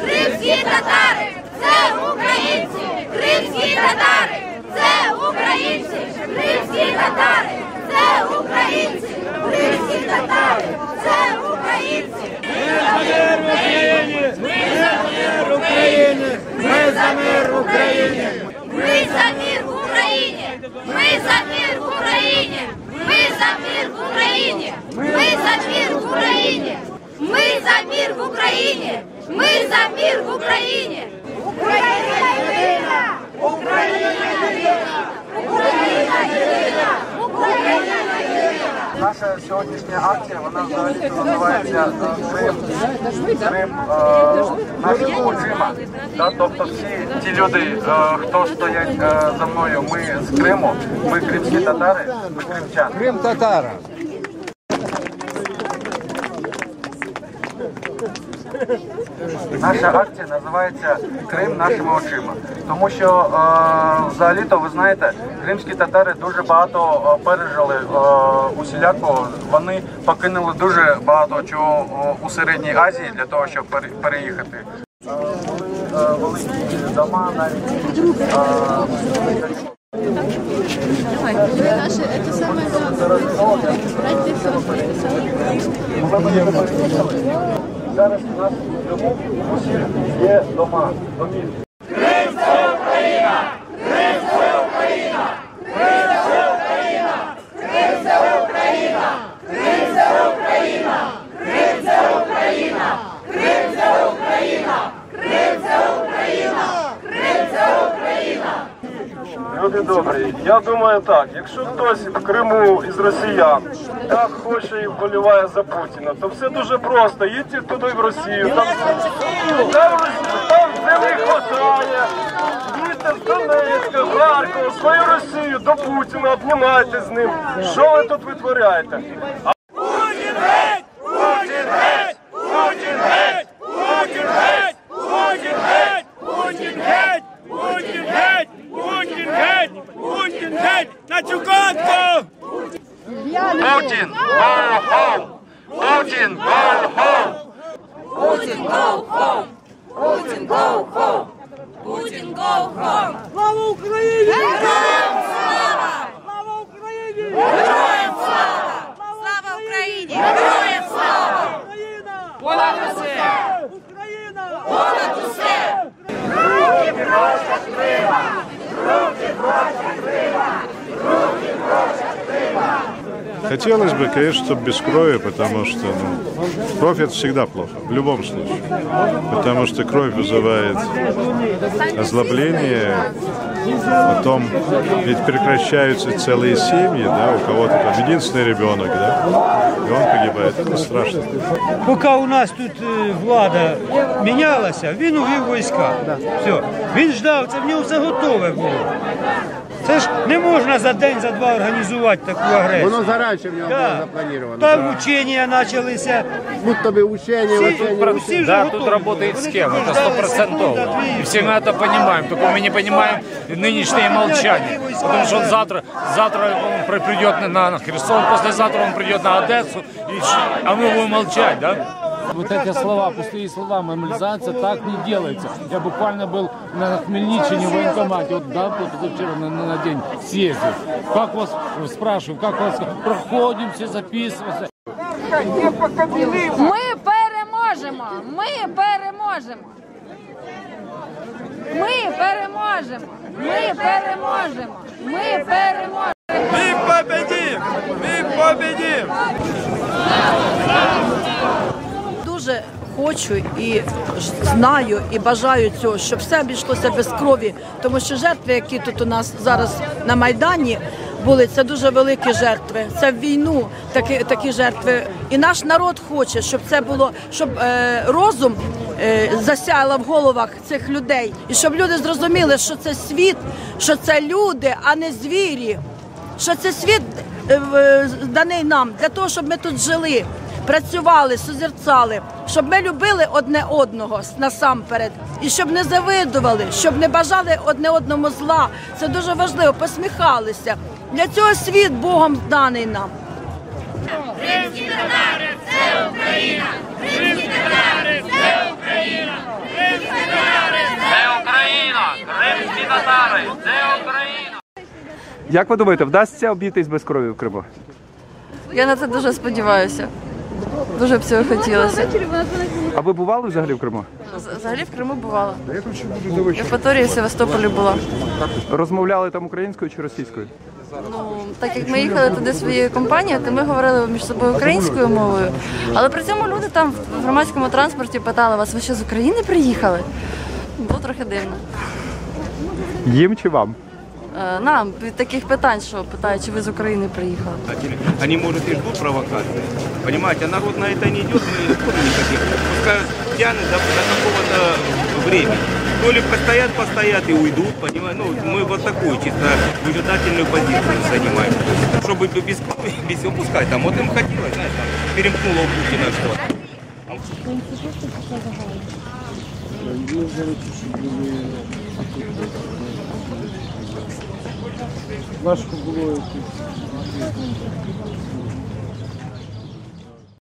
Кримські татари це українці! Кримські татари це українці! Кримські татари це українці! Кримські татари це українці! Ми за мир в Україні! Ми за мир в Україні! Ми за мир Україні! Ми за мир Україні! Ми за мир Україні! Ми за мир в Україні! Ми за мир в Україні! Україна єдина! Україна єдина! Україна єдина! Україна єдина! Наша сьогоднішня акція, вона взагалі називається е, Крим, Крим нашими очима. Да? Тобто всі ті люди, е, хто стоять е, за мною, ми з Криму, ми кримські татари, ми кримчани. Крим татара. Наша акція називається Крим нашими очима. Тому що е, взагалі-то ви знаєте, кримські татари дуже багато е, пережили е, усіляко. Вони покинули дуже багато чого у середній Азії для того, щоб пере- переїхати. Великі дома навіть. е, Зараз у нас в Криму є дома, домівки. Люди добрі, я думаю так, якщо хтось в Криму із росіян так хоче і вболіває за Путіна, то все дуже просто. Їдьте туди в Росію, там, там, там землі хватає, їдьте з Донецька, Харкова, свою Росію, до Путіна, обнімайте з ним. Що ви тут витворяєте? На Путін, go home! Путін, go home! Путін go home! Путін go home! Путін go home! Слава Україні! Героям слава! Слава Україні! Героям слава! Слава Україні! Героям Хотелось бы, конечно, чтобы без крови, потому что ну, кровь это всегда плохо, в любом случае. Потому что кровь вызывает озлобление, потом ведь прекращаются целые семьи, да, у кого-то там единственный ребенок, да, и он погибает. Это страшно. Поки у нас тут е, влада мінялася, він увів війська. Все. Він ждав, це в нього все готове було. Це ж не можна за день, за два організувати таку агресію. Воно заранше в нього було Так. заплановано. Там учення почалися. Будь тобі учення, Всі, учення, всі вже Да, готові тут работает були. схема, Вони это ждали стопроцентово. секунду, дві, И і все все. мы это понимаем, только мы не понимаем нынешнее молчание. Потому что он завтра, завтра он при- придет на- на Херсон, послезавтра он придет на Одессу, и, щ- а мы будем молчать, да? Вот эти слова, пустые слова, мобилизация так не делается. Я буквально был на Хмельниччине в военкомате, вот, да, вот вчера на, на, на день съездил. Как вас, э, спрашиваю, как вас, проходим, все записываемся. Ми переможемо! Ми переможемо! Ми переможемо! Ми переможемо! Ми переможемо! Мы победим! Мы победим! Дуже хочу і знаю і бажаю цього, щоб все обійшлося без крові, тому що жертви, які тут у нас зараз на майдані. Були це дуже великі жертви. Це в війну такі, такі жертви. І наш народ хоче, щоб це було, щоб е, розум е, засяяла в головах цих людей, і щоб люди зрозуміли, що це світ, що це люди, а не звірі. Що це світ е, в- даний нам для того, щоб ми тут жили працювали, созерцали, щоб ми любили одне одного насамперед, і щоб не завидували, щоб не бажали одне одному зла. Це дуже важливо. Посміхалися. Для цього світ Богом зданий нам. Римські татари – це Україна! Римські татари – це Україна! Римські татари – це Україна! Римські татари – це Україна! Як ви думаєте, вдасться обійтись без крові в Криму? Я на це дуже сподіваюся. Дуже б цього хотілося. А ви бували взагалі в Криму? Взагалі в Криму бувала. В Євпаторії в Севастополі була. Розмовляли там українською чи російською? Ну, так як ми їхали туди своєю компанією, то ми говорили між собою українською мовою. Але при цьому люди там в громадському транспорті питали вас, ви що з України приїхали? Було трохи дивно. Їм чи вам? Е, Нам від таких питань, що питають, чи ви з України приїхали. Они, может, и ждут провокации. Понимаете, а народ на это не идет, мы не спорим никаких. Пускай тянет до, до какого-то времени. То ли постоят, постоят и уйдут, понимаете. Ну, мы вот такую чисто выжидательную позицию занимаем. Чтобы без, без всего пускай там. Вот им хотелось, знаешь, там, перемкнуло у Путина что-то. Важко було.